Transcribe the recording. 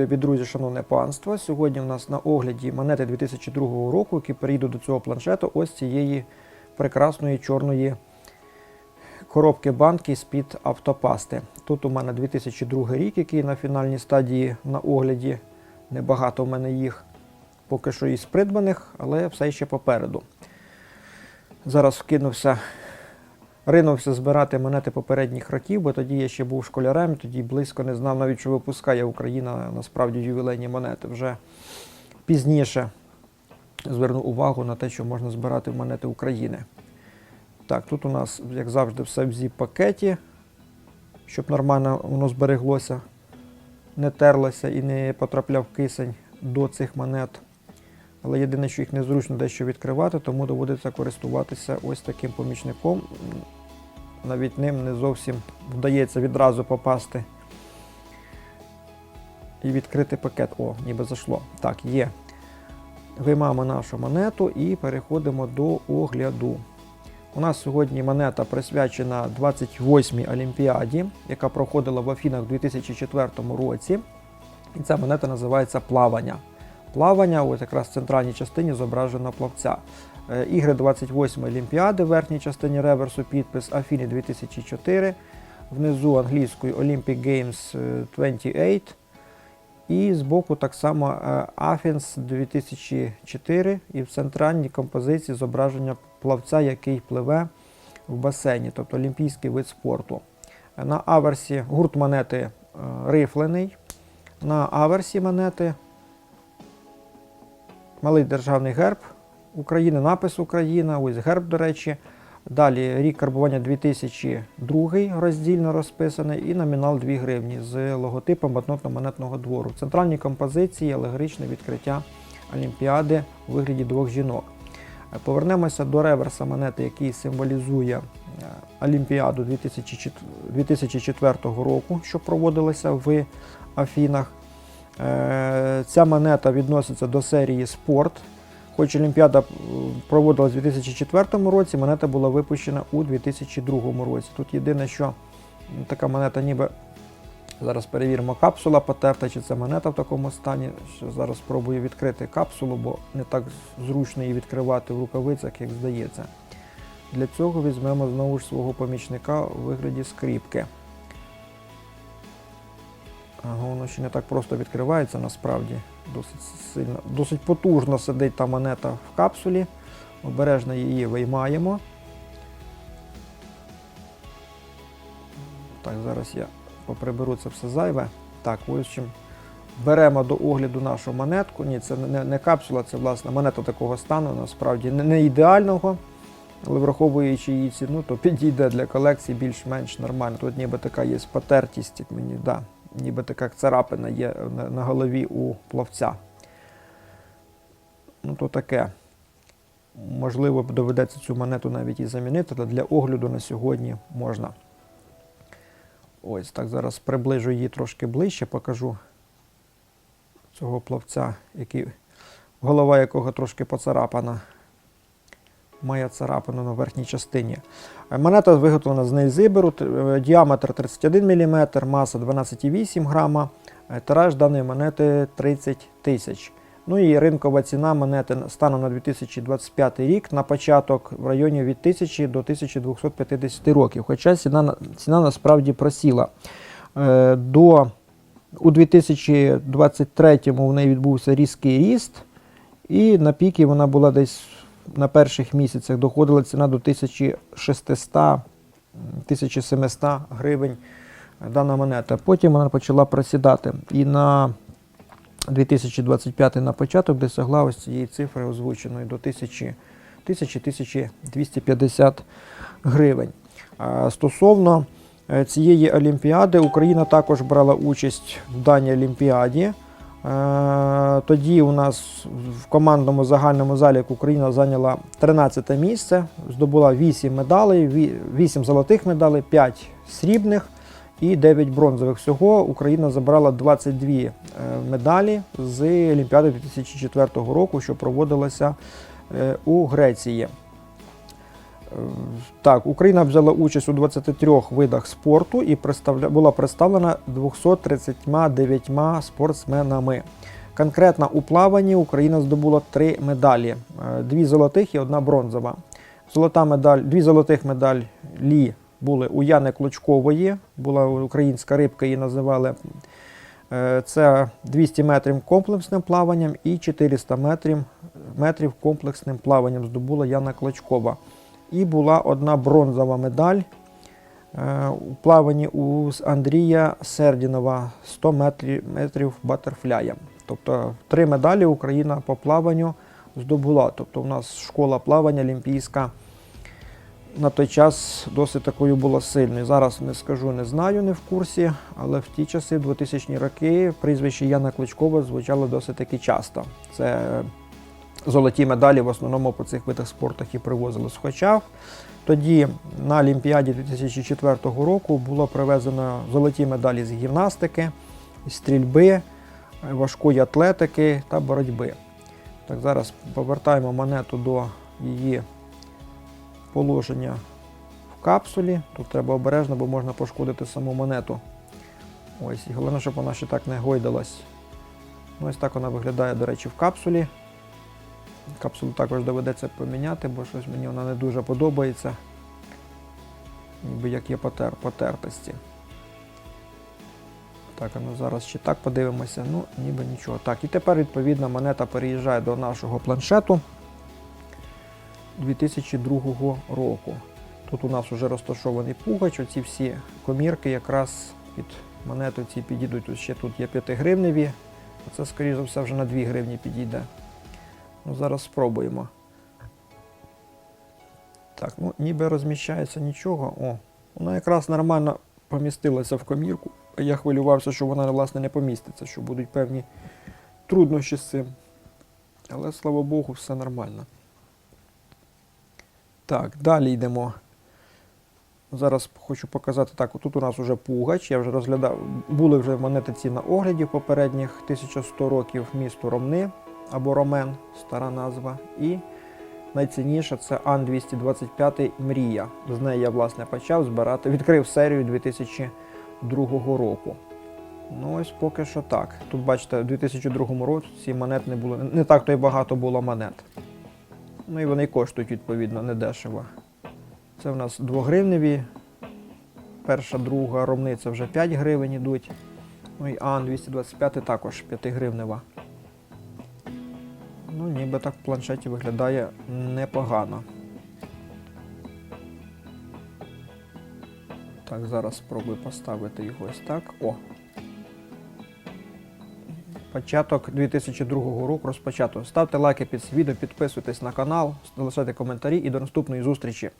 Любі друзі, шановне панство. Сьогодні у нас на огляді монети 2002 року, які перейдуть до цього планшету ось цієї прекрасної чорної коробки банки з-під автопасти. Тут у мене 2002 рік, який на фінальній стадії на огляді. Небагато в мене їх поки що із придбаних, але все ще попереду. Зараз вкинувся, ринувся збирати монети попередніх років, бо тоді я ще був школярем, тоді близько не знав навіть, що випускає Україна насправді ювілейні монети. Вже пізніше звернув увагу на те, що можна збирати монети України. Так, тут у нас, як завжди, все в зіп-пакеті, щоб нормально воно збереглося, не терлося і не потрапляв кисень до цих монет. Але єдине, що їх незручно дещо відкривати, тому доводиться користуватися ось таким помічником. Навіть ним не зовсім вдається відразу попасти і відкрити пакет. О, ніби зайшло. Так, є. Виймаємо нашу монету і переходимо до огляду. У нас сьогодні монета присвячена 28-й Олімпіаді, яка проходила в Афінах у 2004 році. І ця монета називається Плавання. Плавання, ось якраз в центральній частині зображено плавця. Е, Ігри 28 Олімпіади в верхній частині реверсу підпис Афіни 2004, внизу англійською Olympic Games е, 28. І збоку так само е, Athens 2004 і в центральній композиції зображення плавця, який пливе в басейні, тобто олімпійський вид спорту. Е, На аверсі гурт монети е, рифлений. На аверсі монети малий державний герб України, напис Україна, ось герб, до речі. Далі рік карбування 2002 роздільно розписаний і номінал 2 гривні з логотипом банкнотно-монетного двору. В центральній композиції алегоричне відкриття Олімпіади у вигляді двох жінок. Повернемося до реверса монети, який символізує е, Олімпіаду 2004 2004 року, що проводилася в Афінах. Е, Ця монета відноситься до серії Спорт. Хоч Олімпіада проводилась у 2004 році, монета була випущена у 2002 році. Тут єдине, що така монета ніби. Зараз перевіримо, капсула потерта, чи це монета в такому стані. Зараз спробую відкрити капсулу, бо не так зручно її відкривати в рукавицях, як здається. Для цього візьмемо знову ж свого помічника у вигляді скріпки. Воно ще не так просто відкривається насправді. Досить сильно, досить потужно сидить та монета в капсулі. Обережно її виймаємо. Так, зараз я поприберу це все зайве. Так, ось чим. Беремо до огляду нашу монетку. Ні, це не, не капсула, це власне монета такого стану, насправді не, ідеального, але враховуючи її ціну, то підійде для колекції більш-менш нормально. Тут ніби така є потертість, як мені, да, ніби така царапина є на, голові у плавця. Ну, то таке. Можливо, доведеться цю монету навіть і замінити, але для огляду на сьогодні можна. Ось так зараз приближу її трошки ближче, покажу цього плавця, який, голова якого трошки поцарапана. Має царапину на верхній частині. Е, Монета виготовлена з нейзиберу, е, діаметр 31 мм, маса 12,8 грама. Е, Тираж даної монети 30 тисяч. Ну і ринкова ціна монети станом на 2025 рік на початок в районі від 1000 до 1250 років. Хоча ціна, ціна насправді просіла. До, у 2023 в неї відбувся різкий ріст, і на піки вона була десь на перших місяцях доходила ціна до 1600 1700 гривень дана монета. Потім вона почала просідати. І на 2025 на початок досягла ось цієї цифри озвученої до 1000 1000-1250 гривень. Стосовно е, цієї олімпіади, Україна також брала участь в даній олімпіаді. Е, Тоді у нас в командному загальному заліку Україна зайняла 13 місце, здобула 8 медалей, ві- 8 золотих медалей, 5 срібних і 9 бронзових. Всього Україна забрала 22 е, медалі з Олімпіади 2004 року, що проводилася е, у Греції. Так, Україна взяла участь у 23 видах спорту і була представлена 239 спортсменами. Конкретно у плаванні Україна здобула три медалі: Е, дві золотих і одна бронзова. Золота медаль, дві золотих медалі були у Яни Клочкової, була українська рибка, її називали. Е, Це 200 метрів комплексним плаванням і 400 метрів, метрів комплексним плаванням здобула Яна Клочкова. І була одна бронзова медаль е, у плаванні у Андрія Сердінова 100 метрів, метрів батерфляєм. Тобто три медалі Україна по плаванню здобула. Тобто у нас школа плавання олімпійська на той час досить такою була сильною. Зараз не скажу, не знаю, не в курсі, але в ті часи, в 2000-ні роки, прізвище Яна Кличкова звучало досить таки часто. Це золоті медалі в основному по цих видах спорту і привозили Хоча. Тоді на Олімпіаді 2004 року було привезено золоті медалі з гімнастики, стрільби, важкої атлетики та боротьби. Так, зараз повертаємо монету до її положення в капсулі. Тут треба обережно, бо можна пошкодити саму монету. Ось, і головне, щоб вона ще так не гойдалась. Ну, ось так вона виглядає, до речі, в капсулі. Капсулу також доведеться поміняти, бо щось мені вона не дуже подобається. Ніби як є потер, потертості. Так, ну зараз ще так подивимося. Ну, ніби нічого. Так, і тепер, відповідно, монета переїжджає до нашого планшету 2002 року. Тут у нас вже розташований пугач, оці всі комірки якраз під монету ці підійдуть. Тут ще тут є 5 гривневі, це, скоріш за все, вже на 2 гривні підійде. Ну, зараз спробуємо. Так, ну ніби розміщається нічого. О, вона якраз нормально помістилася в комірку. Я хвилювався, що вона власне не поміститься, що будуть певні труднощі з цим. Але слава Богу, все нормально. Так, далі йдемо. Зараз хочу показати так. Тут у нас вже пугач. Я вже розглядав. Були вже монети ці на огляді попередніх 1100 років місто Ромни або Ромен, стара назва. І найцінніше це Ан-225 Мрія. З неї я власне почав збирати. Відкрив серію 2002 року. Ну ось поки що так. Тут бачите, у 2002 році монет не було. Не так то й багато було монет. Ну і вони коштують відповідно недешево. Це в нас 2 гривневі. Перша, друга ромниця вже 5 гривень йдуть. Ну і Ан 225 також 5 гривнева. Ну, ніби так в планшеті виглядає непогано. Так, зараз спробую поставити його ось так. О! Початок 2002 року розпочато. Ставте лайки під відео, підписуйтесь на канал, залишайте коментарі і до наступної зустрічі.